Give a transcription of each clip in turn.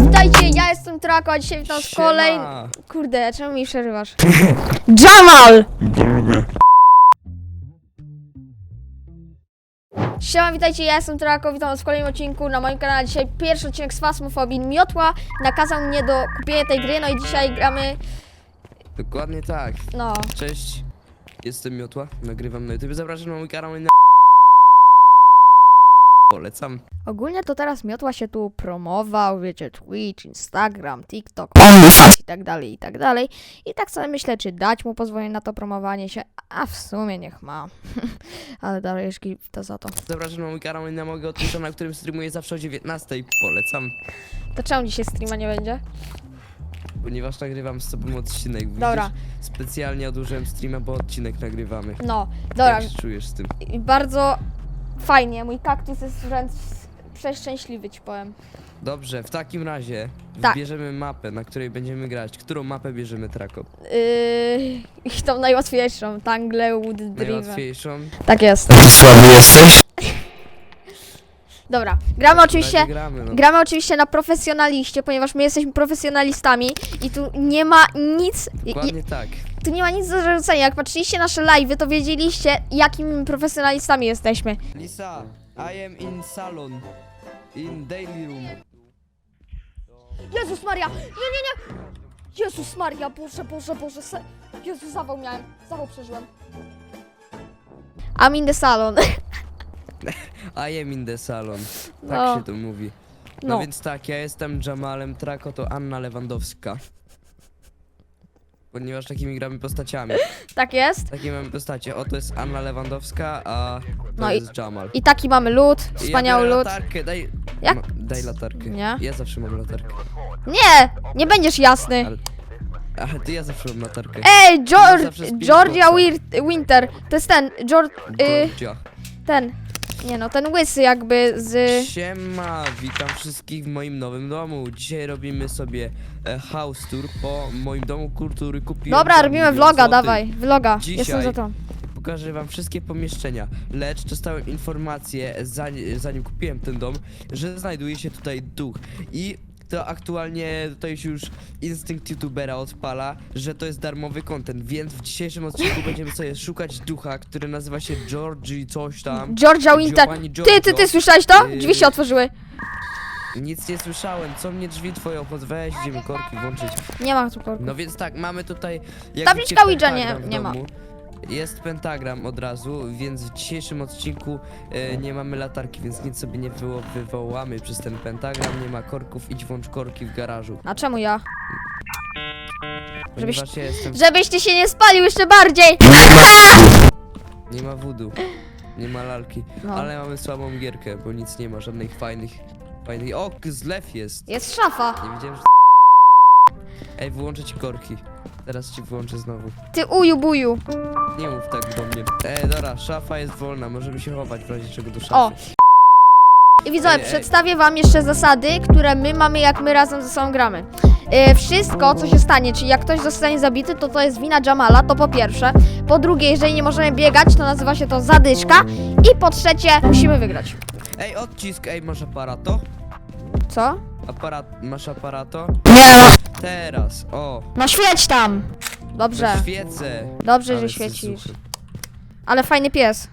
Witajcie, ja jestem Trako, a dzisiaj witam z kolej... Siema. Kurde, czemu mi przerywasz? Jamal! Siema, witajcie, ja jestem Trako, witam was w kolejnym odcinku na moim kanale. Dzisiaj pierwszy odcinek z Fasmofobii. Miotła nakazał mnie do kupienia tej gry, no i dzisiaj gramy, Dokładnie tak. no... Cześć. Jestem Miotła, nagrywam na YouTube. Zapraszam na mój kanał i na... Polecam. Ogólnie to teraz Miotła się tu promował, wiecie, Twitch, Instagram, TikTok, i tak dalej, i tak dalej. I tak sobie myślę, czy dać mu pozwolenie na to promowanie się, a w sumie niech ma. Ale dalej jeszcze to za to. Zapraszam na mój kanał i na mojego Twitcha, na którym streamuję zawsze o 19. Polecam. To czemu dzisiaj streama nie będzie? Ponieważ nagrywam z tobą odcinek. Widzisz? Dobra. Specjalnie odłożyłem streama, bo odcinek nagrywamy. No, dobra. Jak się czujesz z tym? I bardzo fajnie, mój kaktus jest wręcz przeszczęśliwy, ci powiem. Dobrze, w takim razie Tak. bierzemy mapę, na której będziemy grać. Którą mapę bierzemy, Trako? Yy, I tą najłatwiejszą, Tanglewood Drive. Najłatwiejszą. Tak jest. Słaby jesteś? Dobra, gramy oczywiście... Gramy, no. Gramy oczywiście na profesjonaliście, ponieważ my jesteśmy profesjonalistami i tu nie ma nic, i- Dokładnie tak. Tu nie ma nic do zarzucenia. Jak patrzyliście nasze live'y, to wiedzieliście, jakimi profesjonalistami jesteśmy. Lisa, I am in salon. In daily room. Jezus Maria! Nie, nie, nie! Jezus Maria, Boże, Boże, Boże, se... Jezus, zawał miałem, zawał przeżyłem. I'm in the salon. I am in the salon. Tak No. się to mówi. No, No, więc tak, ja jestem Jamalem Trako, to Anna Lewandowska. Ponieważ takimi gramy postaciami. tak jest. Takie mamy postacie. Oto jest Anna Lewandowska, a to No i- jest Jamal. I taki mamy lód, wspaniały ja biorę lód. latarkę, daj... Jak? Ma, daj latarkę. Nie. Ja zawsze mam latarkę. Nie, nie będziesz jasny. Ale... Aha, ty ja zawsze mam latarkę. Ej, George, zawsze z Georgia Winter, to jest ten, George, y, Georgia. ten, nie no, ten łysy jakby z... Siema, witam wszystkich w moim nowym domu. Dzisiaj robimy sobie e, house tour po moim domu kultury. Kupiłem Dobra, za robimy milion vloga, złotych. dawaj, vloga, Dzisiaj- jestem za to. Pokażę wam wszystkie pomieszczenia, lecz dostałem informację, zanim, zanim kupiłem ten dom, że znajduje się tutaj duch i to aktualnie tutaj się już instynkt youtubera odpala, że to jest darmowy content, więc w dzisiejszym odcinku będziemy sobie szukać ducha, który nazywa się Georgie coś tam. Georgia Winter, Giovanni ty, ty, ty, słyszałeś to? Yy. Drzwi się otworzyły. Nic nie słyszałem, co mnie drzwi twoje obchod, weź, idziemy korki włączyć. Nie ma tu korku. No więc tak, mamy tutaj. jak Tabliczka widzicie, Ouija nie- pentagram w nie ma. domu. Jest pentagram od razu, więc w dzisiejszym odcinku e, nie mamy latarki, więc nic sobie nie wywo wywołamy przez ten pentagram. Nie ma korków, idź włącz korki w garażu. A czemu ja? Żebyś- Ponieważ ja jestem. Żebyś ty się nie spalił jeszcze bardziej! Nie ma wudu, nie ma lalki. No. Ale mamy słabą gierkę, bo nic nie ma, żadnych fajnych. fajnych... O, zlew jest! Jest szafa. Nie wiedziałem, że. Ej, wyłączę ci korki. Teraz ci wyłączę znowu. Ty uju buju. Nie mów tak do mnie. Ej, dobra, szafa jest wolna, możemy się chować w razie czego do szafy. O. I widzowie, Ej, ej. przedstawię wam jeszcze zasady, które my mamy, jak my razem ze sobą gramy. E, wszystko, co się stanie, czyli jak ktoś zostanie zabity, to to jest wina Jamala, to po pierwsze. Po drugie, jeżeli nie możemy biegać, to nazywa się to zadyszka. I po trzecie, musimy wygrać. Ej, odcisk, ej, masz aparato? Co? Aparat, masz aparato? Nie no. Teraz, o, No świeć tam! Dobrze, to świecę. dobrze, Ale że świecisz. suchy. Ale fajny pies.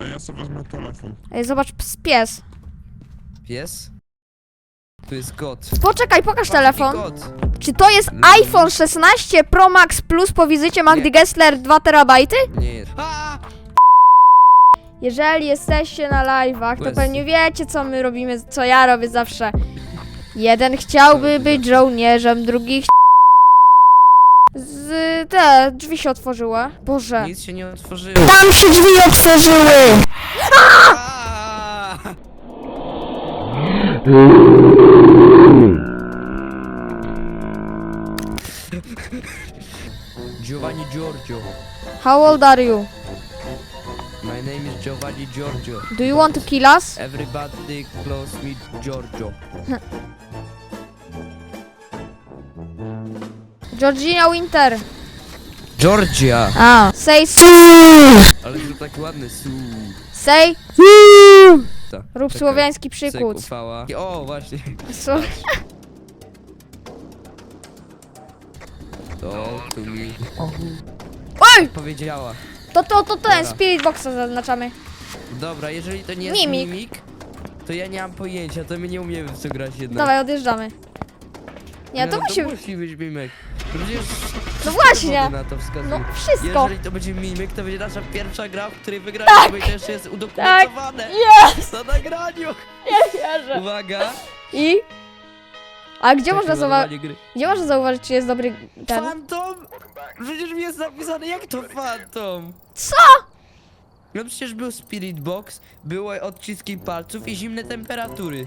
A ja sobie wezmę telefon. Ej, zobacz, ps- pies. Pies? Tu jest kot. Poczekaj, pokaż telefon. i kot. Czy to jest iPhone 16 Pro Max Plus po wizycie Magdy. Gessler 2 terabajty? Nie jest. A! Jeżeli jesteście na live'ach, to pewnie wiecie, co my robimy, co ja robię zawsze. Jeden chciałby być żołnierzem, drugi ch... Z te drzwi się otworzyły. Boże. Nic się nie otworzyło. Tam się drzwi otworzyły! Giovanni Giorgio. How old are you? My name is Giovanni Giorgio. Do you want to kill us? Everybody close me Giorgio. Georgina Winter. Georgia! A. Say su. Ale zrób taki ładny su. Say su. To, Rób czekaj. słowiański Cyk, uchwała. O, właśnie. Co? To tu mi Oj! powiedziała. To, to, to ten, Dobra. Spirit Boxa zaznaczamy. Dobra, jeżeli to nie jest Mimik. mimik, to ja nie mam pojęcia, to my nie umiemy w co grać jednak. Dawaj, odjeżdżamy. Nie, no, to musi... To musi być mimik. Przecież No właśnie. dowody na to wskazują. No, wszystko. Jeżeli to będzie mimik, to będzie nasza pierwsza gra, w której wygraliśmy, Tak. i to jeszcze jest udokumentowane Jest! na nagraniu. Nie wierzę. Uwaga. I? A gdzie można, zauwa- gry. gdzie można zauważyć, czy jest dobry ten? Fantom? Przecież mi jest napisane, jak to Fantom? Co? No przecież był Spirit Box, były odciski palców i zimne temperatury.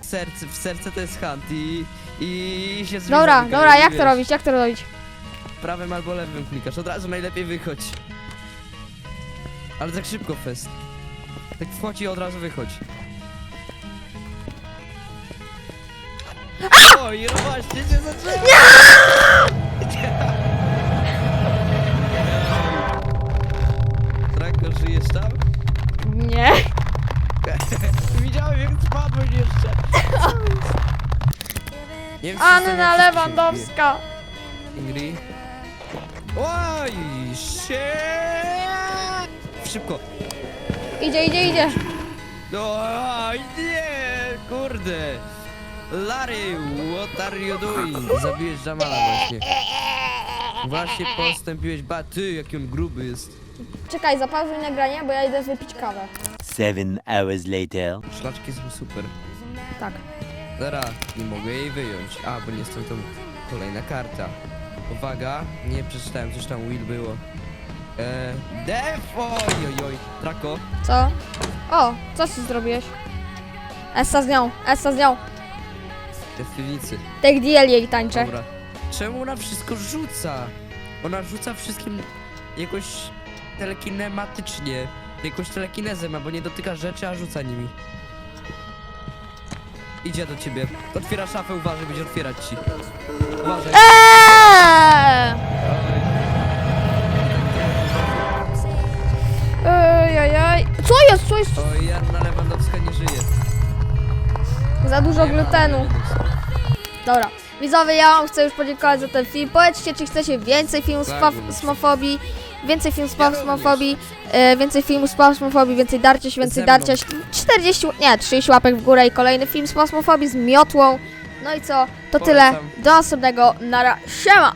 Serce, w serce to jest hunt i, i się z Dobra, widzami dobra, jak wiesz, to robić, jak to robić? Prawym albo lewym klikasz, od razu najlepiej wychodź. Ale tak szybko fest. Tak wchodź i od razu wychodź. Oj, no właśnie się zaczęło! Wiem, czy Anna Lewandowska. Ingrid. Oj, shit! Szybko. Idzie, idzie, idzie. Oj, nie, kurde. Larry, what are you doing? Zabiłeś Jamala właśnie. Właśnie postąpiłeś, ba ty, jaki on gruby jest. Czekaj, zapauzuj nagranie, bo ja idę wypić kawę. Seven hours later. Szlaczki są super. Tak. Zaraz, nie mogę jej wyjąć. A, bo nie jestem tą kolejna karta. Uwaga, nie przeczytałem, coś tam Will było. Eee, Def! Oj, oj, oj, Trako. Co? O, co ty zrobiłeś? Essa z nią, Essa z nią. Te w piwnicy. Take jej tańczę. Dobra. Czemu ona wszystko rzuca? Ona rzuca wszystkim jakoś telekinematycznie. Jakąś telekinezę ma, bo nie dotyka rzeczy, a rzuca nimi. Idzie do ciebie. Otwiera szafę, uważaj, będzie otwierać ci. Uważaj. Eee! Ej. Co jest, co jest? Oj, Janna Lewandowska nie żyje. Za dużo glutenu. Dobra. Widzowie, ja wam chcę już podziękować za ten film. Powiedzcie, czy chcecie więcej filmów z Tak, smofobii, więcej filmów z pasmofobii, e, więcej filmów z pasmofobii, więcej darcia, więcej Ze darcia, mną. 40, nie, 30 łapek w górę i kolejny film z pasmofobii z miotłą. No i co? To tyle. Polecam. Do następnego. Nara. Siema!